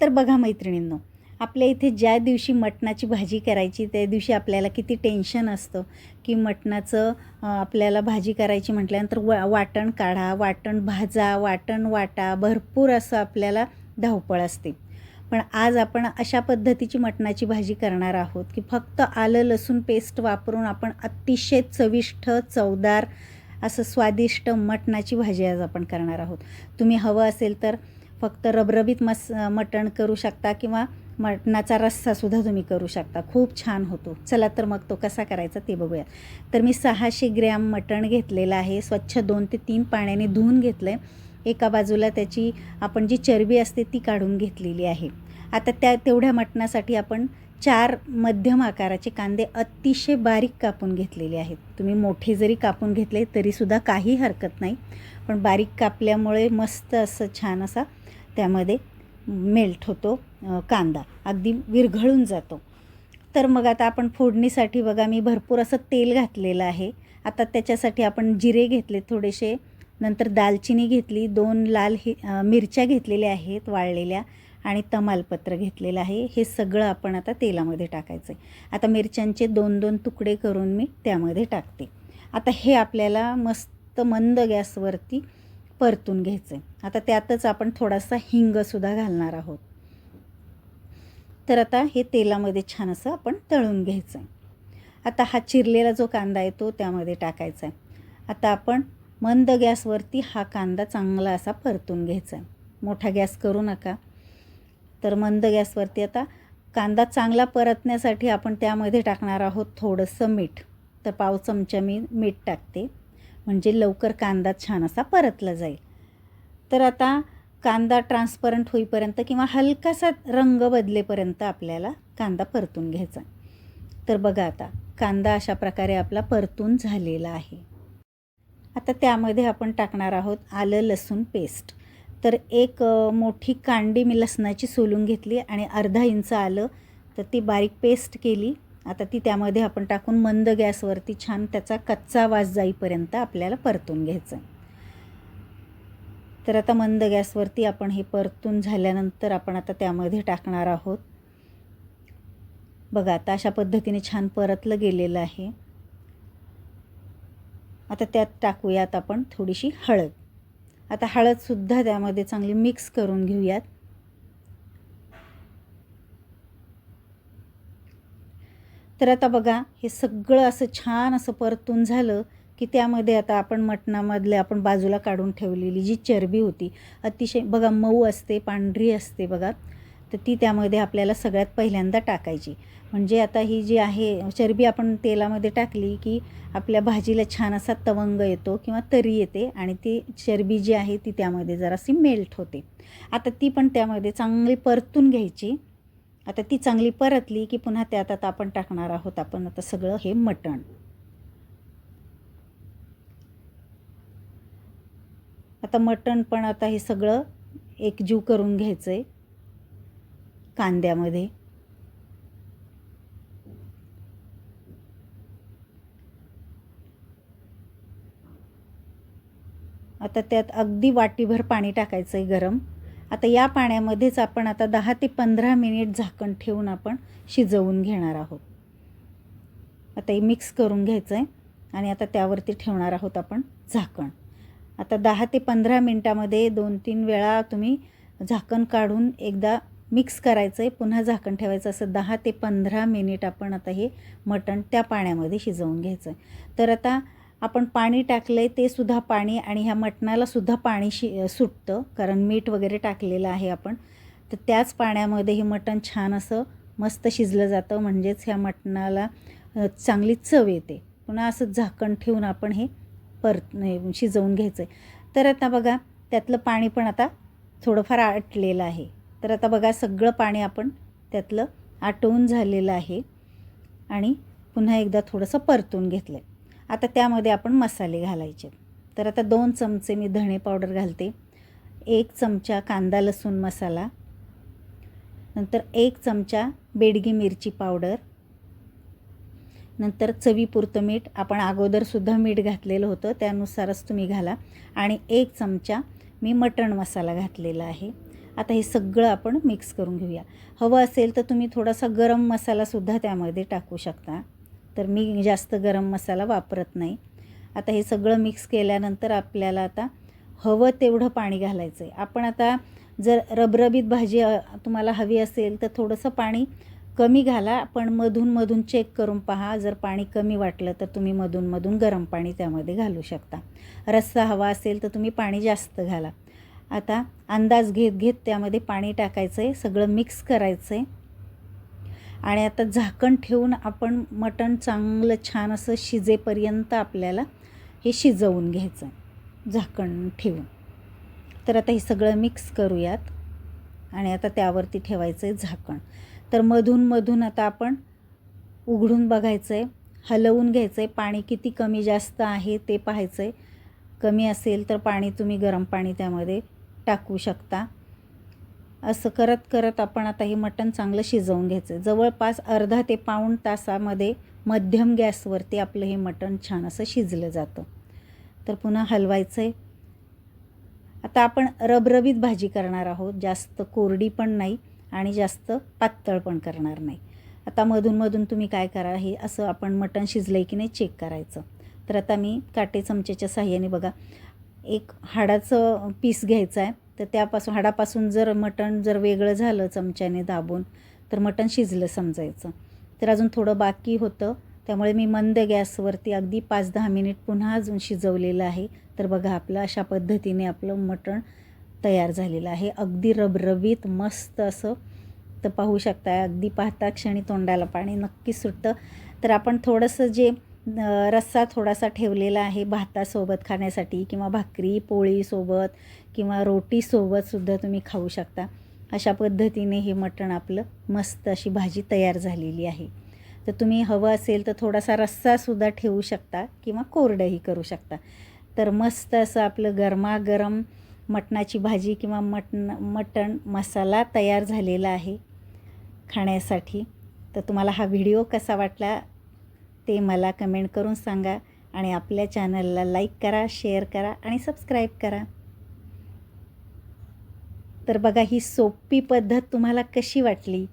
तर बघा मैत्रिणींनो आपल्या इथे ज्या दिवशी मटणाची भाजी करायची त्या दिवशी आपल्याला किती टेन्शन असतं की मटणाचं आपल्याला भाजी करायची म्हटल्यानंतर वा वाटण काढा वाटण भाजा वाटण वाटा भरपूर असं आपल्याला धावपळ असते. पण आज आपण अशा पद्धतीची मटणाची भाजी करणार आहोत की फक्त आलं लसूण पेस्ट वापरून आपण अतिशय चविष्ट चवदार असं स्वादिष्ट मटणाची भाजी आज आपण करणार आहोत. तुम्ही हवं असेल तर फक्त रबरबीत मस मटण करू शकता किंवा मटणाचा रस्सासुद्धा तुम्ही करू शकता. खूप छान होतो. चला तर मग तो कसा करायचा ते बघूया. तर मी सहाशे ग्रॅम मटण घेतलेलं आहे. स्वच्छ दोन ते तीन पाण्याने धुवून घेतलं आहे एका बाजूला त्याची आपण जी चरबी असते ती काढून घेतलेली आहे. आता त्या तेवढ्या मटणासाठी आपण चार मध्यम आकाराचे कांदे अतिशय बारीक कापून घेतलेले आहेत. तुम्ही मोठे जरी कापून घेतले तरीसुद्धा काही हरकत नाही. पण बारीक कापल्यामुळे मस्त असं छान असा त्यामध्ये मेल्ट होतो कांदा. अगदी विरघळून जातो. तर मग आता आपण फोडणीसाठी बघा मी भरपूर असं तेल घातलेलं आहे. आता त्याच्यासाठी आपण जिरे घेतले थोडेसे. नंतर दालचिनी घेतली दोन लाल हि मिरच्या घेतलेल्या आहेत वाळलेल्या आणि तमालपत्र घेतलेलं आहे. हे सगळं आपण आता तेलामध्ये टाकायचं आहे आता मिरच्यांचे दोन दोन तुकडे करून मी त्यामध्ये टाकते. आता हे आपल्याला मस्त मंद गॅसवरती परतून घ्यायचं. आहे आता त्यातच आपण थोडासा हिंगसुद्धा घालणार आहोत. तर आता हे तेलामध्ये छान असं आपण तळून घ्यायचं आहे आता हा चिरलेला जो कांदा आहे तो त्यामध्ये टाकायचा आहे आता आपण मंद गॅसवरती हा कांदा चांगला असा परतून घ्यायचा आहे मोठा गॅस करू नका. तर मंद गॅसवरती आता कांदा चांगला परतण्यासाठी आपण त्यामध्ये टाकणार आहोत थोडंसं मीठ. तर पाव चमचा मी मीठ टाकते. म्हणजे लवकर कांदा छान असा परतला जाईल. तर आता कांदा ट्रान्सपरंट होईपर्यंत किंवा हलकासा रंग बदलेपर्यंत आपल्याला कांदा परतून घ्यायचा. तर बघा आता कांदा अशा प्रकारे आपला परतून झालेला आहे. आता त्यामध्ये आपण टाकणार आहोत आलं लसूण पेस्ट तर एक मोठी कांडी मी लसणाची सोलून घेतली आणि अर्धा इंच आलं तर ती बारीक पेस्ट केली. आता ती त्यामध्ये आपण टाकून मंद गॅसवरती छान त्याचा कच्चा वास जाईपर्यंत आपल्याला परतून घ्यायचं. तर आता मंद गॅसवरती आपण हे परतून झाल्यानंतर आपण आता त्यामध्ये टाकणार आहोत. बघा आता अशा पद्धतीने छान परतलं गेलेलं आहे. आता त्यात टाकूयात आपण थोडीशी हळद. आता हळदसुद्धा त्यामध्ये चांगली मिक्स करून घेऊयात. तर आता बघा हे सगळं असं छान असं परतून झालं की त्यामध्ये आता आपण मटणामधले आपण बाजूला काढून ठेवलेली जी चरबी होती अतिशय बघा मऊ असते पांढरी असते बघा तर ती त्यामध्ये आपल्याला सगळ्यात पहिल्यांदा टाकायची. म्हणजे आता ही जी आहे चरबी आपण तेलामध्ये टाकली की आपल्या भाजीला छान असा तवंग येतो किंवा तरी येते आणि ती चरबी जी आहे ती त्यामध्ये जराशी मेल्ट होते. आता ती पण त्यामध्ये चांगली परतून घ्यायची. आता ती चांगली परतली की पुन्हा त्यात आता आपण टाकणार आहोत आपण आता सगळं हे मटण. आता मटण पण आता हे सगळं एकजीव करून घ्यायचं आहे कांद्यामध्ये. आता त्यात अगदी वाटीभर पाणी टाकायचं आहे गरम. आता या पाण्यामध्येच आपण आता दहा ते पंधरा मिनिट झाकण ठेवून आपण शिजवून घेणार आहोत. आता हे मिक्स करून घ्यायचं आहे आणि आता त्यावरती ठेवणार आहोत आपण झाकण. आता दहा ते पंधरा मिनटामध्ये दोन तीन वेळा तुम्ही झाकण काढून एकदा मिक्स करायचं आहे पुन्हा झाकण ठेवायचं असं दहा ते पंधरा मिनिट आपण आता हे मटण त्या पाण्यामध्ये शिजवून घ्यायचं आहे तर आता आपण पाणी टाकलं आहे ते सुद्धा पाणी आणि ह्या मटणाला सुद्धा पाणी शि सुटतं कारण मीठ वगैरे टाकलेलं आहे आपण. तर त्याच पाण्यामध्ये हे मटण छान असं मस्त शिजलं जातं म्हणजेच ह्या मटणाला चांगली चव येते. पुन्हा असं झाकण ठेवून आपण हे परत शिजवून घ्यायचं आहे तर आता बघा त्यातलं पाणी पण आता थोडंफार आटलेलं आहे. तर आता बघा सगळं पाणी आपण त्यातलं आटवून झालेलं आहे. आणि पुन्हा एकदा थोडंसं परतून घेतलं आहे आता त्यामध्ये आपण मसाले घालायचे. तर आता दोन चमचे मी धणे पावडर घालते. एक चमचा कांदा लसूण मसाला. नंतर एक चमचा बेडगी मिरची पावडर. नंतर चवीपुरतं मीठ. आपण अगोदरसुद्धा मीठ घातलेलं होतं त्यानुसारच तुम्ही घाला. आणि एक चमचा मी मटण मसाला घातलेला आहे. आता हे सगळं आपण मिक्स करून घेऊया. हवं असेल तर तुम्ही थोडासा गरम मसालासुद्धा त्यामध्ये टाकू शकता. तर मी जास्त गरम मसाला वापरत नाही. आता हे सगळं मिक्स केल्यानंतर आपल्याला आता हवं तेवढं पाणी घालायचं आहे आपण आता जर रबरबीत भाजी तुम्हाला हवी असेल तर थोडंसं पाणी कमी घाला. पण मधून मधून चेक करून पहा. जर पाणी कमी वाटलं तर तुम्ही मधून मधून गरम पाणी त्यामध्ये घालू शकता. रस्सा हवा असेल तर तुम्ही पाणी जास्त घाला. आता अंदाज घेत घेत त्यामध्ये पाणी टाकायचं आहे सगळं मिक्स करायचं आहे आणि आता झाकण ठेवून आपण मटण चांगलं छान असं शिजेपर्यंत आपल्याला हे शिजवून घ्यायचं झाकण ठेवून. तर आता हे सगळं मिक्स करूयात आणि आता त्यावरती ठेवायचं आहे झाकण. तर मधून मधून आता आपण उघडून बघायचं आहे हलवून घ्यायचं आहे पाणी किती कमी जास्त आहे ते पाहायचं आहे कमी असेल तर पाणी तुम्ही गरम पाणी त्यामध्ये टाकू शकता. असं करत करत आपण आता हे मटण चांगलं शिजवून घ्यायचं. आहे जवळपास अर्धा ते पाऊण तासामध्ये मध्यम गॅसवरती आपलं हे मटण छान असं शिजलं जातं. तर पुन्हा हलवायचं आहे आता आपण रबरबीत भाजी करणार आहोत. जास्त कोरडी पण नाही आणि जास्त पातळ पण करणार नाही. आता मधून मधून तुम्ही काय करा हे असं आपण मटण शिजलं आहे की नाही चेक करायचं. तर आता मी काटे चमच्याच्या साह्याने बघा एक हाडाचं पीस घ्यायचं आहे तर त्यापासून हाडापासून जर मटण जर वेगळं झालं चमच्याने दाबून तर मटण शिजलं समजायचं. तर अजून थोडं बाकी होतं. त्यामुळे मी मंद गॅसवरती अगदी पाच दहा मिनिट पुन्हा अजून शिजवलेलं आहे. तर बघा आपलं अशा पद्धतीने आपलं मटण तयार झालेलं आहे. अगदी रबरबीत मस्त असं. तर पाहू शकता अगदी पाहता क्षणी तोंडाला पाणी नक्की सुटतं. तर आपण थोडंसं जे रस्सा थोडासा ठेवलेला आहे भातासोबत खाण्यासाठी किंवा भाकरी पोळीसोबत किंवा रोटीसोबतसुद्धा तुम्ही खाऊ शकता. अशा पद्धतीने हे मटण आपलं मस्त अशी भाजी तयार झालेली आहे. तर तुम्ही हवं असेल तर थोडासा रस्सासुद्धा ठेवू शकता किंवा कोरडंही करू शकता. तर मस्त असं आपलं गरमागरम मटणाची भाजी किंवा मटण मटण मसाला तयार झालेला आहे खाण्यासाठी. तर तुम्हाला हा व्हिडिओ कसा वाटला ते मला कमेंट करून सांगा आणि आपल्या चॅनलला लाईक करा शेअर करा आणि सबस्क्राईब करा. तर बघा ही सोपी पद्धत तुम्हाला कशी वाटली?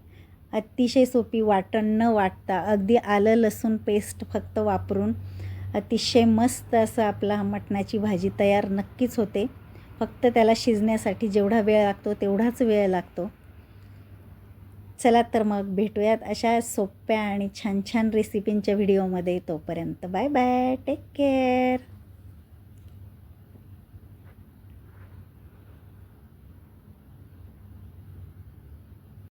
अतिशय सोपी वाटण न वाटता अगदी आलं लसूण पेस्ट फक्त वापरून अतिशय मस्त असं आपला मटणाची भाजी तयार नक्कीच होते. फक्त त्याला शिजण्यासाठी जेवढा वेळ लागतो तेवढाच वेळ लागतो. चला तर मग भेटूयात अशा सोप्या आणि छान छान रेसिपींच्या व्हिडिओमध्ये तोपर्यंत. Bye bye take care